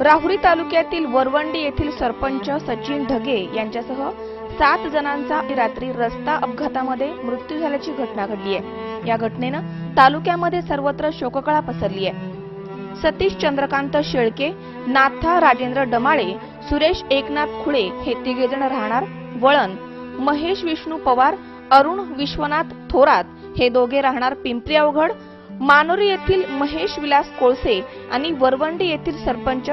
राहुरी तालुक्यातील वरवंडी येथील सरपंच सचिन ढगे यांच्यासह सात जणांचा रात्री रस्ता अपघातामध्ये मृत्यू झाल्याची घटना घडली आहे. या घटनेनं तालुक्यामध्ये सर्वत्र शोककळा पसरली आहे. सतीश चंद्रकांत शेळके नाथा राजेंद्र डमाळे सुरेश एकनाथ खुळे हे तिघेजण राहणार वळण महेश विष्णू पवार अरुण विश्वनाथ थोरात हे दोघे राहणार पिंपरी अवघड मानोरी येथील महेश विलास कोळसे आणि वरवंडी येथील सरपंच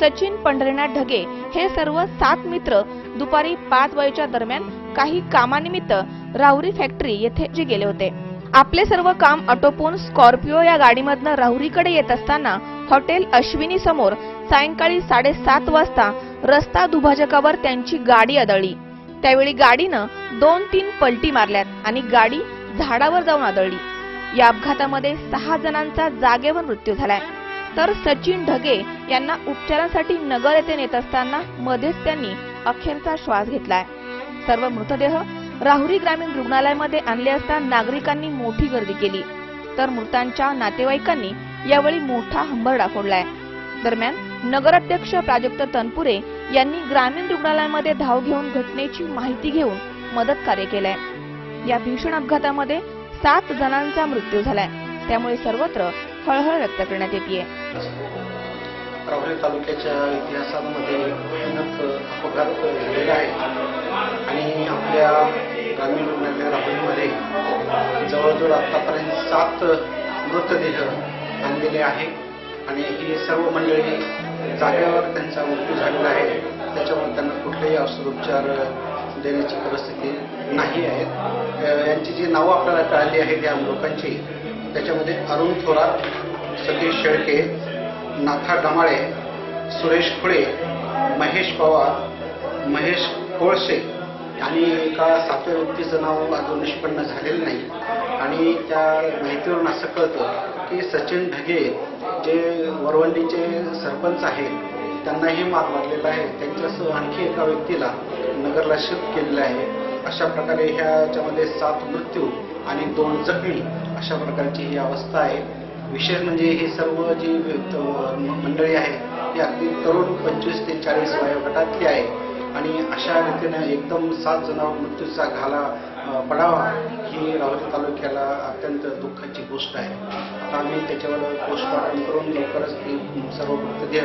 सचिन पंढरीनाथ ढगे हे सर्व सात मित्र दुपारी पाच वाजेच्या दरम्यान काही कामानिमित्त राहुरी फॅक्टरी येथे जे गेले होते. आपले सर्व काम आटोपून स्कॉर्पिओ या गाडीमधनं राहुरीकडे येत असताना हॉटेल अश्विनी समोर सायंकाळी साडेसात वाजता रस्ता दुभाजकावर त्यांची गाडी आदळली. त्यावेळी गाडीनं दोन तीन पलटी मारल्यात आणि गाडी झाडावर जाऊन आदळली. या अपघातामध्ये सहा जणांचा जागेवर मृत्यू झालाय. तर सचिन ढगे यांना उपचारांसाठी नगर येथे नेत असताना मध्येच त्यांनी अखेरचा श्वास घेतलाय. सर्व मृतदेह राहुरी ग्रामीण रुग्णालयामध्ये आणले असता नागरिकांनी मोठी गर्दी केली. तर मृतांच्या नातेवाईकांनी यावेळी मोठा हंबरडा फोडलाय. दरम्यान नगराध्यक्ष प्राजक्त तनपुरे यांनी ग्रामीण रुग्णालयामध्ये धाव घेऊन घटनेची माहिती घेऊन मदत कार्य केलंय. या भीषण अपघातामध्ये सात जणांचा मृत्यू झालाय. त्यामुळे सर्वत्र हळहळ व्यक्त करण्यात येते राहुरी तालुक्याच्या इतिहासामध्ये भयानक अपघात झालेला आहे. आणि आपल्या ग्रामीण रुग्णालय राहुरीमध्ये जवळजवळ आतापर्यंत सात मृतदेह आणलेले आहे आणि ही सर्व मंडळी जागेवर त्यांचा मृत्यू झालेला आहे. त्याच्यामुळे त्यांना कुठलेही औषधोपचार देण्याची परिस्थिती नाही आहे यांची जी नावं आपल्याला कळाली आहेत या लोकांची त्याच्यामध्ये अरुण थोरात सतीश शेळके नाथा डमाळे सुरेश खुळे महेश पवार महेश कोळसे आणि एका सातव्या व्यक्तीचं नाव अजून निष्पन्न झालेलं नाही. आणि त्या माहितीवरून असं कळतं की सचिन ढगे जे वरवंडीचे सरपंच आहेत त्यांनाही मार लागलेला आहे. त्यांच्यासह आणखी एका व्यक्तीला नगरला शिफ्ट केलेलं आहे. अशा प्रकारे ह्याच्यामध्ये सात मृत्यू आणि दोन जखमी अशा प्रकारची ही अवस्था आहे. विशेष म्हणजे हे सर्व जी व्यक्त- मंडळी आहे ती अगदी तरुण पंचवीस ते चाळीस वयोगटातली आहे आणि अशा रीतीनं एकदम सात जणांवर मृत्यूचा घाला पडावा ही राहुरी तालुक्याला अत्यंत दुःखाची गोष्ट आहे. आता आम्ही त्याच्यावर पोस्टमॉर्टम करून लवकरच ती सर्व मृतदेह